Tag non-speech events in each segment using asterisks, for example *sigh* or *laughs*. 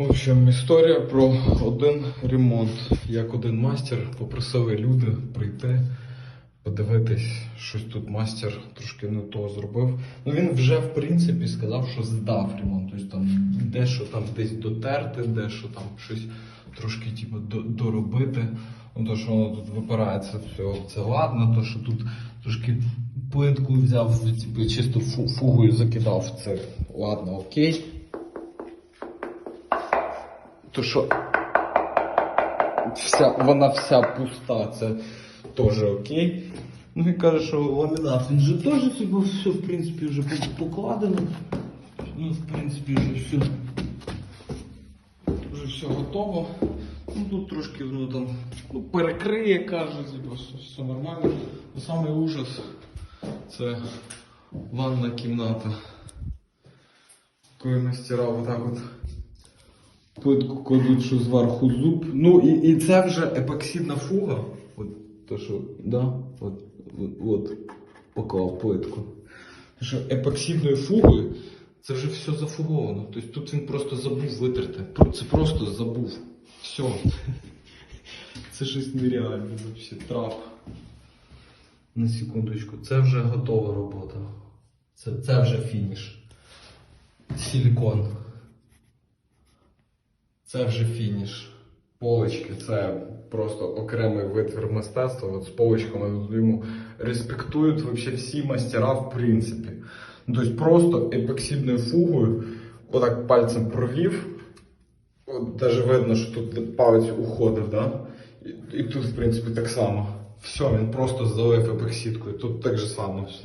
В общем, історія про один ремонт. Як один мастер попросили люди прийти, подивитись, щось тут мастер трошки не того зробив. Ну він вже в принципі сказав, що здав ремонт. Тобто там дещо там десь дотерти, дещо там щось трошки типу, доробити. Ну, то, що воно тут випирається, все, це ладно, то, що тут трошки плитку взяв, чисто фу- фугою закидав, це ладно, окей. То що вся, вона вся пуста, це теж окей. Ну і каже, що ламінат, він же теж типу, все, в принципі, вже по- покладено. Ну, в принципі, вже все. Вже все готово. Ну тут трошки ну, там, ну, перекриє, каже, типу, все, все нормально. Ну, Самий ужас це ванна кімната. Коли мастера отак от кладуть, що зверху зуб. Ну і, і це вже епоксидна фуга. От то, що, да, от, от, от поклав плитку. То, що епоксидною фугою це вже все зафуговано. Тобто тут він просто забув витерти. Це просто забув. Все. *laughs* Це щось нереальне взагалі. Трап. На секундочку. Це вже готова робота. Це, це вже фініш. Силікон. Це вже фініш. Полочки це просто окремий витвір мистецтва. От з полочками йому респектують вообще всі мастера, в принципі. Тобто просто епоксидною фугою, отак пальцем провів. От навіть видно, що тут палець уходив, да? І, і тут, в принципі, так само. Все, він просто залив епоксидкою. Тут так же само все.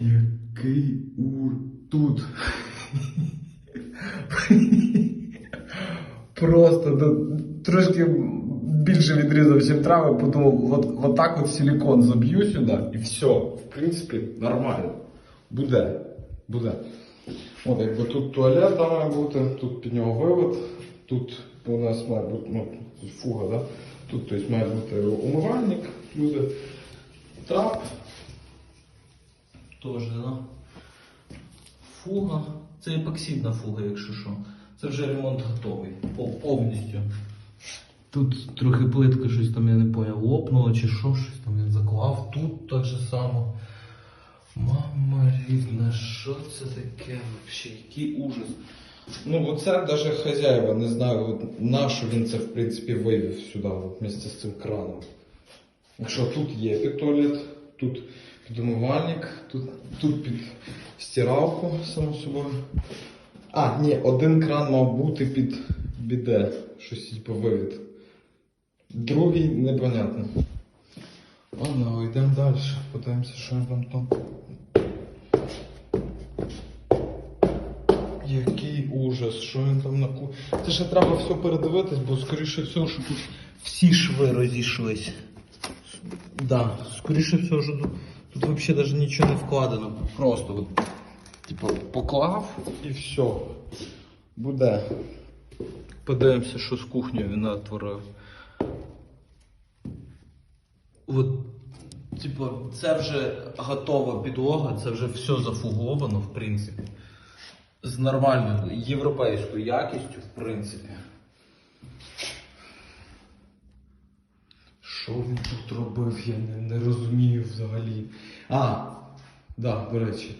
Який ур тут. *laughs* Просто ну, трошки більше відрізав, ніж трави, подумав, от, от так от силікон заб'ю сюди і все. В принципі, нормально. Буде. Буде. От, якби тут туалет має бути, тут під нього вивод, тут у нас має бути ну, фуга, да? тут тобто, має бути умивальник, буде трап. Тоже, да? Фуга. Це епоксидна фуга, якщо що. Це вже ремонт готовий. Повністю. Тут трохи плитка щось там, я не поняв, лопнуло чи що, щось там він заклав. Тут так же само. Мама рідна, що це таке взагалі? Який ужас. Ну, оце навіть хазяїва, не знаю, от на що він це в принципі вивів сюди, от, вместе з цим краном. Якщо тут є під туалет, тут під умивальник, тут, тут під стиралку, само собою. А, ні, один кран мав бути під біде, щось типу вивід. Другий непонятно. Ладно, йдемо далі. Подивимося, що там там. Який ужас, що він там наку. Це ще треба все передивитись, бо скоріше всього, що тут всі шви розійшлись. Да, скоріше всього, що тут, тут взагалі навіть нічого не вкладено. Просто от, типу, поклав і все. Буде. Подивимося, що з кухнею він натворив. От, типу, це вже готова підлога, це вже все зафуговано, в принципі. З нормальною європейською якістю, в принципі. Що він тут робив, я не, не розумію взагалі. А, да, до речі,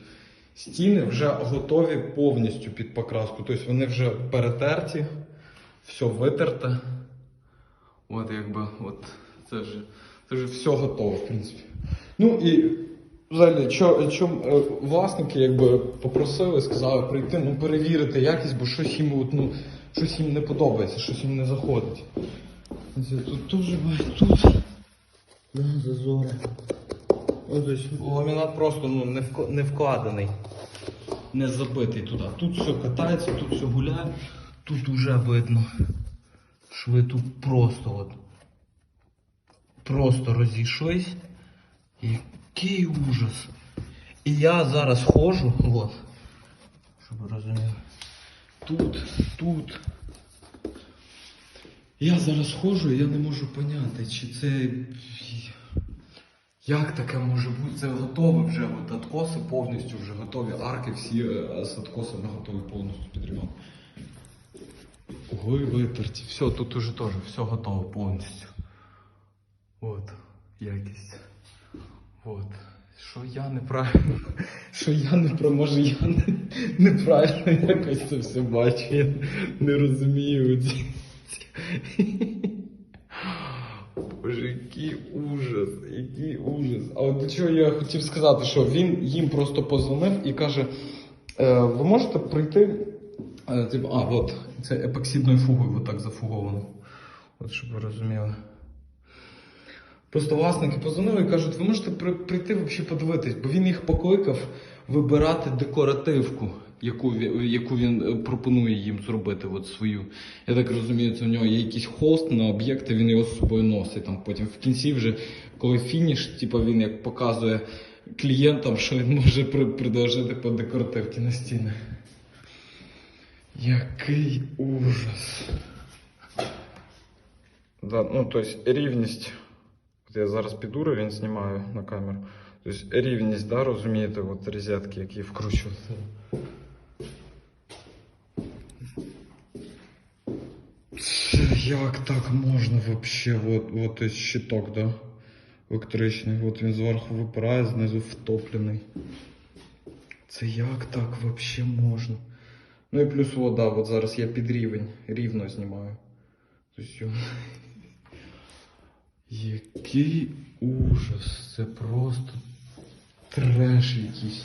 стіни вже готові повністю під покраску. Тобто вони вже перетерті, все витерте. От якби, от це вже, це вже все готово, в принципі. Ну і взагалі, що, що е, власники якби попросили, сказали прийти, ну перевірити якість, бо щось їм, от, ну, щось їм не подобається, щось їм не заходить. Тут теж бачиш, тут да, зазори. Ламінат просто ну, не, вк- не вкладений, не забитий туди. Тут все катається, тут все гуляє, тут вже видно. Шви тут просто от. Просто розійшлись. Який ужас. І я зараз ходжу, от, щоб ви розуміли. Тут, тут. Я зараз ходжу, і я не можу поняти, чи це. Як таке може бути? Це готове вже от откоси повністю вже готові. Арки всі е, з откосами готові повністю під ремонт. круги витерті. Все, тут уже теж все готово повністю. От, якість. От. Що я неправильно, *laughs* що я не про, може я не, неправильно якось це все бачу. Я не розумію. *laughs* Боже, який ужас, який ужас. А от до чого я хотів сказати, що він їм просто позвонив і каже: е, ви можете прийти. Е, типу, а, от, це епоксидною фугою, отак зафуговано. От щоб ви розуміли. Просто власники позвонили і кажуть, ви можете прийти взагалі подивитись, бо він їх покликав вибирати декоративку, яку, яку він е, пропонує їм зробити от свою. Я так розумію, це в нього є якийсь хост на об'єкти, він його з собою носить. Там потім в кінці вже, коли фініш, типу він як показує клієнтам, що він може предложити по декоративці на стіни. Який ужас. Да, ну, то есть рівність. От я зараз під уровень знімаю на камеру. Тобто рівність, да, розумієте, от розетки, які вкручуються. Як так можна вообще? От, от ось щиток, да? Електричний. От він зверху випирає, знизу втоплений. Це як так вообще можна? Ну і плюс вода, от зараз я під рівень, рівно знімаю. Тобто, який ужас, це просто треш якийсь.